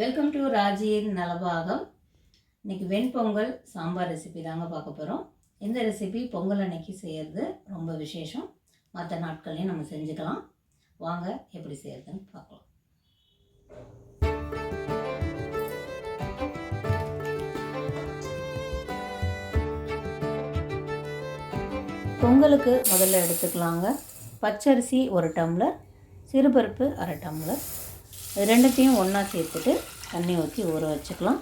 Welcome to ராஜியின் Nalabagam இன்னைக்கு வெண்பொங்கல் sambar recipe தாங்க பார்க்க போகிறோம் இந்த ரெசிபி பொங்கல் அன்னைக்கு செய்கிறது ரொம்ப விசேஷம். மற்ற நாட்கள்லையும் நம்ம செஞ்சுக்கலாம். வாங்க எப்படி செய்கிறதுன்னு பார்க்கலாம். பொங்கலுக்கு முதல்ல எடுத்துக்கலாங்க. பச்சரிசி ஒரு டம்ளர் சிறுபருப்பு அரை டம்ளர் ரெண்டுத்தையும் ஒன்றா சேர்த்துட்டு தண்ணி ஊற்றி ஊற வச்சுக்கலாம்.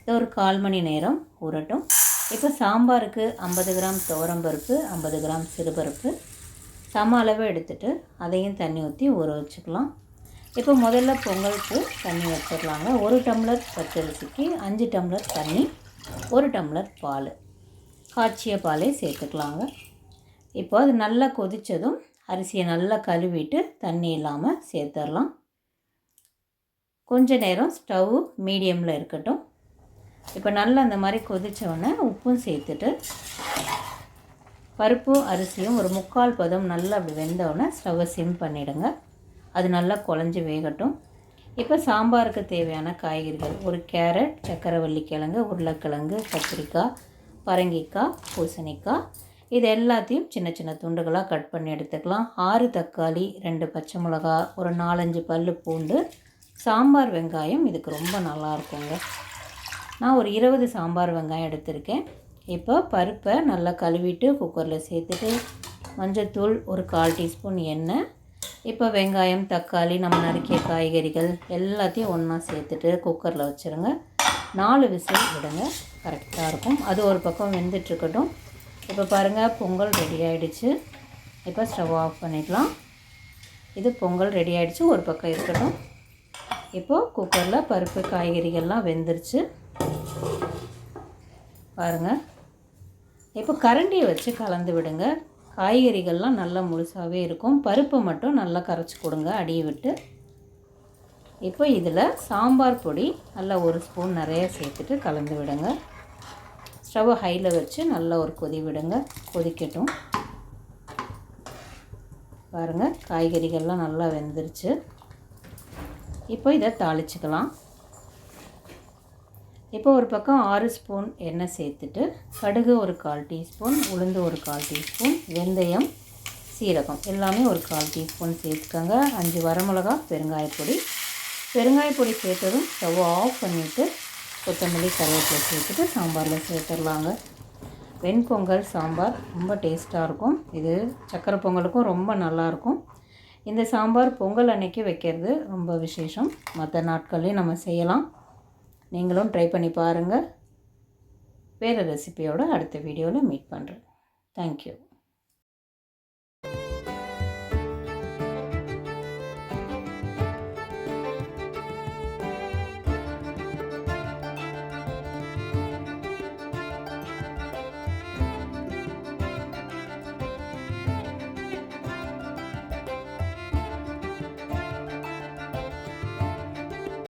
இது ஒரு கால் மணி நேரம் ஊறட்டும். இப்போ சாம்பாருக்கு ஐம்பது கிராம் துவரம்பருப்பு ஐம்பது கிராம் சிறுபருப்பு சம அளவு எடுத்துட்டு அதையும் தண்ணி ஊற்றி ஊற வச்சுக்கலாம். இப்போ முதல்ல பொங்கலுக்கு தண்ணி வச்சிடலாங்க. ஒரு டம்ளர் பச்சரிசிக்கு அஞ்சு டம்ளர் தண்ணி ஒரு டம்ளர் பால். காய்ச்சிய பாலே சேர்த்துக்கலாங்க. இப்போ அது நல்லா கொதித்ததும் அரிசியை நல்லா கழுவிட்டு தண்ணி இல்லாமல் சேர்த்துடலாம். கொஞ்ச நேரம் ஸ்டவ் மீடியமில் இருக்கட்டும். இப்போ நல்லா அந்த மாதிரி கொதித்தோடனே உப்பும் சேர்த்துட்டு பருப்பும் அரிசியும் ஒரு முக்கால் பதம் நல்லா அப்படி வெந்தவுடனே ஸ்டவ்வை சிம் பண்ணிவிடுங்க அது நல்லா குழஞ்சி வேகட்டும். இப்போ சாம்பாருக்கு தேவையான காய்கறிகள் ஒரு கேரட் சக்கரவள்ளி கிழங்கு உருளைக்கிழங்கு கத்திரிக்காய் பரங்கிக்காய் பூசணிக்காய் இது எல்லாத்தையும் சின்ன சின்ன துண்டுகளாக கட் பண்ணி எடுத்துக்கலாம். ஆறு தக்காளி ரெண்டு பச்சை மிளகா ஒரு நாலஞ்சு பல் பூண்டு சாம்பார் வெங்காயம். இதுக்கு ரொம்ப நல்லா இருக்குங்க. நான் ஒரு இருபது சாம்பார் வெங்காயம் எடுத்திருக்கேன். இப்போ பருப்பை நல்லா கழுவிட்டு குக்கரில் சேர்த்துட்டு மஞ்சத்தூள் ஒரு கால் டீஸ்பூன் எண்ணெய். இப்போ வெங்காயம் தக்காளி நம்ம நறுக்கிய காய்கறிகள் எல்லாத்தையும் ஒன்றா சேர்த்துட்டு குக்கரில் வச்சுருங்க. நாலு விசில் விடுங்க. கரெக்டாக இருக்கும். அது ஒரு பக்கம் வெந்துட்டுருக்கட்டும் இப்போ பாருங்கள் பொங்கல் ரெடி ஆகிடுச்சு இப்போ ஸ்டவ் ஆஃப் பண்ணிக்கலாம். இது பொங்கல் ரெடி ஆகிடுச்சு ஒரு பக்கம் இருக்கட்டும். இப்போது குக்கரில் பருப்பு காய்கறிகள்லாம் வெந்துருச்சு. பாருங்கள் இப்போ கரண்டியை வச்சு கலந்து விடுங்க. காய்கறிகள்லாம் நல்லா முழுசாகவே இருக்கும். பருப்பு மட்டும் நல்லா கரைச்சி கொடுங்க அடியை விட்டு. இப்போ இதில் சாம்பார் பொடி நல்லா ஒரு ஸ்பூன் நிறைய சேர்த்துட்டு கலந்து விடுங்க. ஸ்டவ்வை ஹையில் வச்சு நல்லா ஒரு கொதி விடுங்க கொதிக்கட்டும். பாருங்கள் காய்கறிகள்லாம் நல்லா வெந்துருச்சு. இப்போ இதை தாளிச்சுக்கலாம். இப்போ ஒரு பக்கம் ஆறு ஸ்பூன் எண்ணெய் சேர்த்துட்டு கடுகு ஒரு கால் டீஸ்பூன் உளுந்து ஒரு கால் டீஸ்பூன் வெந்தயம் சீரகம். எல்லாமே ஒரு கால் டீஸ்பூன் சேர்த்துக்கோங்க. அஞ்சு வரமிளகா பெருங்காயப்பொடி. பெருங்காயப்பொடி சேர்த்ததும் ஸ்டவ் ஆஃப் பண்ணிவிட்டு கொத்தமல்லி கருவேப்பிலை சேர்த்துட்டு சாம்பாரில் சேர்த்துடலாங்க. வெண்பொங்கல் சாம்பார் ரொம்ப டேஸ்ட்டாக இருக்கும். இது சக்கரை பொங்கலுக்கும் ரொம்ப நல்லாயிருக்கும். இந்த சாம்பார் பொங்கல் அன்னைக்கு வைக்கிறது ரொம்ப விசேஷம். மற்ற நாட்கள்லேயும் நம்ம செய்யலாம். நீங்களும் ட்ரை பண்ணி பாருங்கள் வேறு ரெசிபியோடு அடுத்த வீடியோவில் மீட் பண்ணுறேன் தேங்க்யூ